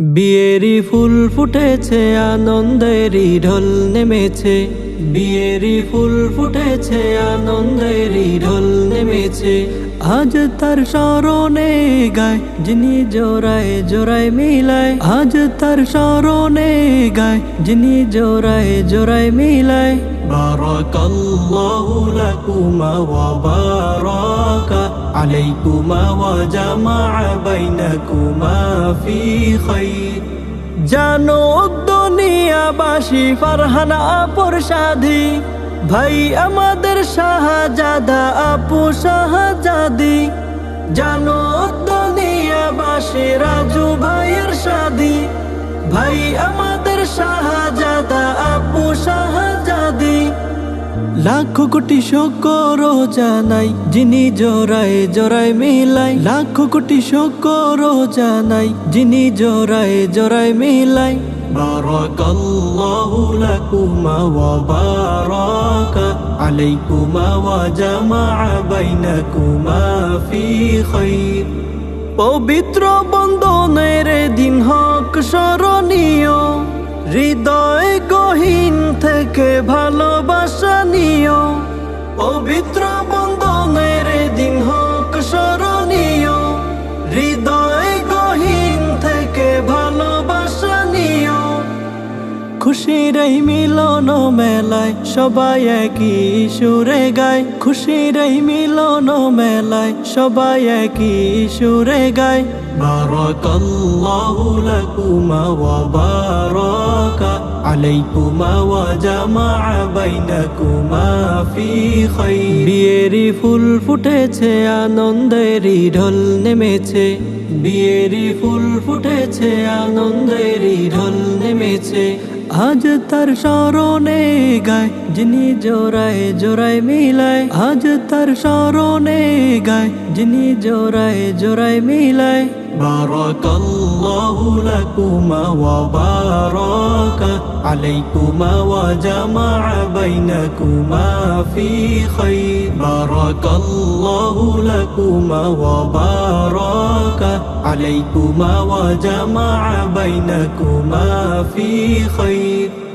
বিয়েরি ফুল ফুটেছে আনন্দের ঢোল নেমেছে। বিয়েরি ফুল ফুটেছে আনন্দের ঢোল নেমেছে। আজ তার সরণে গায়, যিনি জোড়ায় জোড়ায় মিলায়। আজ তার সরণে গায়, যিনি জোড়ায় জোড়ায় মিলায়। বারো লাকুমা কুমা বাবা عليكما وجمع بينكما في خير জানো দুনিয়াবাসী ফারহানা আপুর সাধি ভাই আমাদের শাহজাদা আপু শাহজাদি জানো দুনিয়াবাসী রাজু ভাইয়ের সাধি ভাই আমাদের শাহজাদা লাখো কোটি শকর জানাই যিনি জোড়ায় জোড়ায় মিলাই লাখো কোটি শকর জানাই যিনি জোড়ায় জোড়ায় মিলাই بارك الله لكما وبارك عليكما وجمع بينكما في خير পবিত্র বন্ধনের দিন হক স্মরণীয় হৃদয় গহীন থেকে ভালোবাসা নিও পবিত্র বন্ধনের দিন হোক স্মরণীয়, হৃদয় গহীন থেকে ভালোবাসনীয় খুশির এই মিলন মেলায় সবাই একই সুরে গায়। খুশির মিলন মেলায় সবাই একই সুরে গায়। বারো লাকুমা ওয়া বারক আলাইকুমা ওয়া জামা বাইনাকুমা ফি খাইর। বিয়েরি ফুল ফুটেছে আনন্দেরই ঢল নেমেছে। বিয়েরি ফুল ফুটেছে আনন্দেরই ঢল নেমেছে। আজ তার স্মরণে গায় যিনি জোড়ায় জোড়ায় মিলায়। আজ তার স্মরণে গায় যিনি জোড়ায় জোড়ায় মিলায়। بارك الله لكما وبارك عليكما وجمع بينكما في خير. بارك الله لكما وبارك عليكما وجمع بينكما في خير.